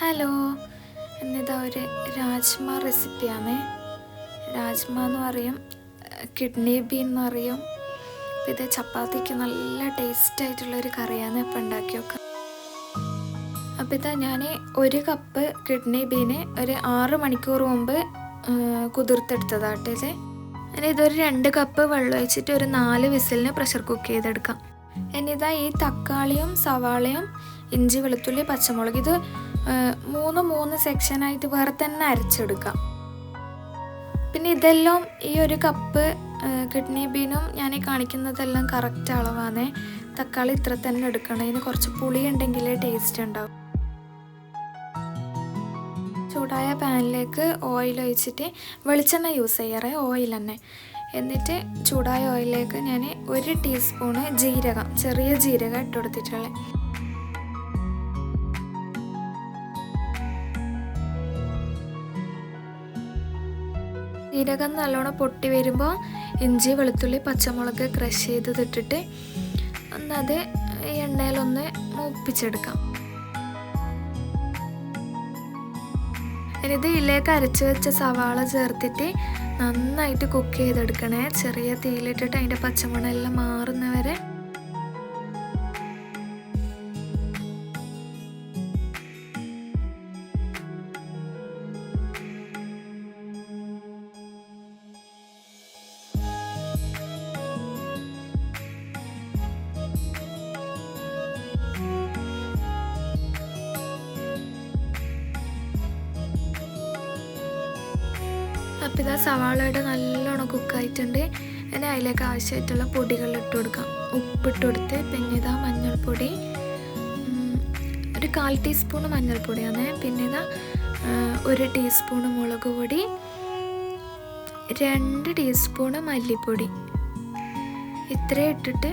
Hello. എന്നിതാ ഒരു രാജ്മ റെസിപ്പിയാണ്. രാജ്മ എന്ന് പറയും കിഡ്നി ബീൻ എന്ന് പറയും. ഇത് ചപ്പാത്തിക്ക് നല്ല ടേസ്റ്റ് ആയിട്ടുള്ളൊരു കറിയാണ് ഇപ്പം ഉണ്ടാക്കി വെക്കുക അപ്പം ഇതാ ഞാൻ ഒരു കപ്പ് കിഡ്നി ബീന് ഒരു ആറ് മണിക്കൂർ മുമ്പ് കുതിർത്തെടുത്തതാട്ടെ ഇത്. ഇനി ഇതൊരു രണ്ട് കപ്പ് വെള്ളം ഒഴിച്ചിട്ട് ഒരു നാല് വിസിലിന് പ്രഷർ കുക്ക് ചെയ്തെടുക്കാം. ഇനിതാ ഈ തക്കാളിയും സവാളയും ഇഞ്ചി വെളുത്തുള്ളി പച്ചമുളക്. ഇത് മൂന്ന് മൂന്ന് സെക്ഷനായിട്ട് വേറെ തന്നെ അരച്ചെടുക്കാം. പിന്നെ ഇതെല്ലാം ഈ ഒരു കപ്പ് കിഡ്നി ബീനും ഞാൻ ഈ കാണിക്കുന്നതെല്ലാം കറക്റ്റ് അളവാണ്. തക്കാളി ഇത്ര തന്നെ എടുക്കണം. ഇതിന് കുറച്ച് പുളി ഉണ്ടെങ്കിലേ ടേസ്റ്റ് ഉണ്ടാവും. ചൂടായ പാനിലേക്ക് ഓയിൽ ഒഴിച്ചിട്ട് വെളിച്ചെണ്ണ യൂസ് ചെയ്യാറ്. ഓയിൽ തന്നെ. എന്നിട്ട് ചൂടായ ഓയിലിലേക്ക് ഞാൻ ഒരു ടീസ്പൂണ് ജീരകം ചെറിയ ജീരകം ഇട്ട് കൊടുത്തിട്ടുള്ളത്. ജീരകം നല്ലോണം പൊട്ടി വരുമ്പോൾ ഇഞ്ചി വെളുത്തുള്ളി പച്ചമുളക് ക്രഷ് ചെയ്ത് ഇട്ടിട്ട് ഒന്നത് ഈ എണ്ണയിലൊന്ന് മൂപ്പിച്ചെടുക്കാം. ഇത് ഇതിലേക്ക് അരച്ച് വെച്ച സവാള ചേർത്തിട്ട് നന്നായിട്ട് കുക്ക് ചെയ്തെടുക്കണേ. ചെറിയ തീയിലിട്ടിട്ട് അതിന്റെ പച്ചമണം എല്ലാം മാറുന്നവരെ അപ്പം ഇതാ സവാളയുടെ നല്ലോണം കുക്കായിട്ടുണ്ട്. ഇനി അതിലേക്ക് ആവശ്യമായിട്ടുള്ള പൊടികൾ ഇട്ട് കൊടുക്കാം. ഉപ്പിട്ട് കൊടുത്ത് പിന്നെ ഇതാ മഞ്ഞൾപ്പൊടി. ഒരു കാൽ ടീസ്പൂൺ മഞ്ഞൾപ്പൊടിയാണ്. പിന്നെ ഇതാ ഒരു ടീസ്പൂൺ മുളക് പൊടി. രണ്ട് ടീസ്പൂൺ മല്ലിപ്പൊടി. ഇത്രയും ഇട്ടിട്ട്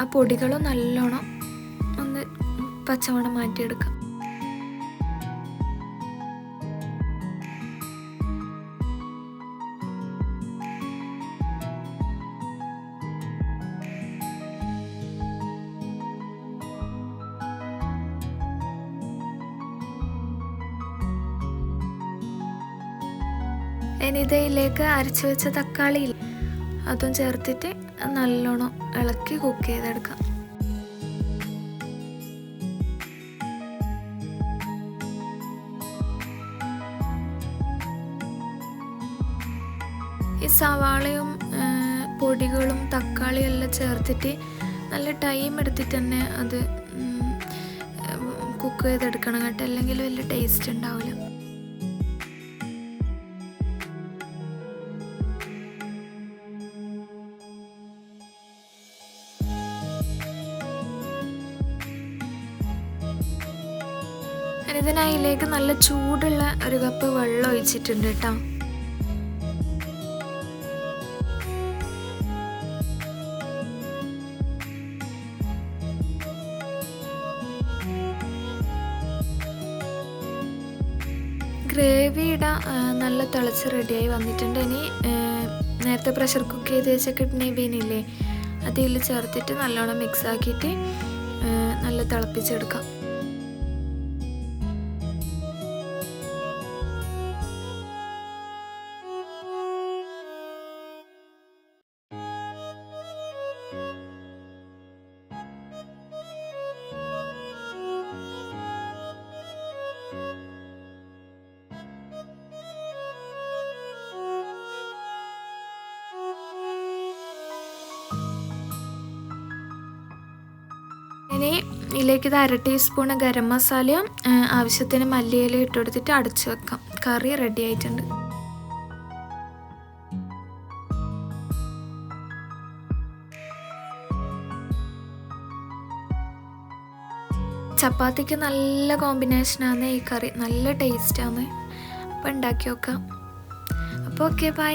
ആ പൊടികളും നല്ലോണം ഒന്ന് പച്ചമണം മാറ്റിയെടുക്കാം. ഇനി ഇതിലേക്ക് അരച്ചു വെച്ച തക്കാളി? അതും ചേർത്തിട്ട് നല്ലോണം ഇളക്കി കുക്ക് ചെയ്തെടുക്കാം. ഈ സവാളയും പൊടികളും തക്കാളിയും എല്ലാം ചേർത്തിട്ട് നല്ല ടൈം എടുത്തിട്ട് തന്നെ അത് കുക്ക് ചെയ്തെടുക്കണം കേട്ടോ. അല്ലെങ്കിൽ വലിയ ടേസ്റ്റ് ഉണ്ടാവില്ല. ഇതിനതിലേക്ക് നല്ല ചൂടുള്ള ഒരു കപ്പ് വെള്ളം ഒഴിച്ചിട്ടുണ്ട് കേട്ടോ. ഗ്രേവിയുടെ നല്ല തിളച്ച് റെഡിയായി വന്നിട്ടുണ്ട്. ഇനി നേരത്തെ പ്രഷർ കുക്ക് ചെയ്ത് വെച്ച കിഡ്നി ബീനില്ലേ അതിൽ ചേർത്തിട്ട് നല്ലോണം മിക്സ് ആക്കിയിട്ട് നല്ല തിളപ്പിച്ചെടുക്കാം. ഇനി ഇതിലേക്ക് ഇത് അര ടീസ്പൂൺ ഗരം മസാല ആവശ്യത്തിന് മല്ലിയില ഇട്ട് കൊടുത്തിട്ട് അടച്ചു വെക്കാം. കറി റെഡി ആയിട്ടുണ്ട്. ചപ്പാത്തിക്ക് നല്ല കോമ്പിനേഷൻ ആണ് ഈ കറി. നല്ല ടേസ്റ്റാണ് അപ്പോൾ ഉണ്ടാക്കി നോക്കാം. അപ്പോൾ ഓക്കെ ബൈ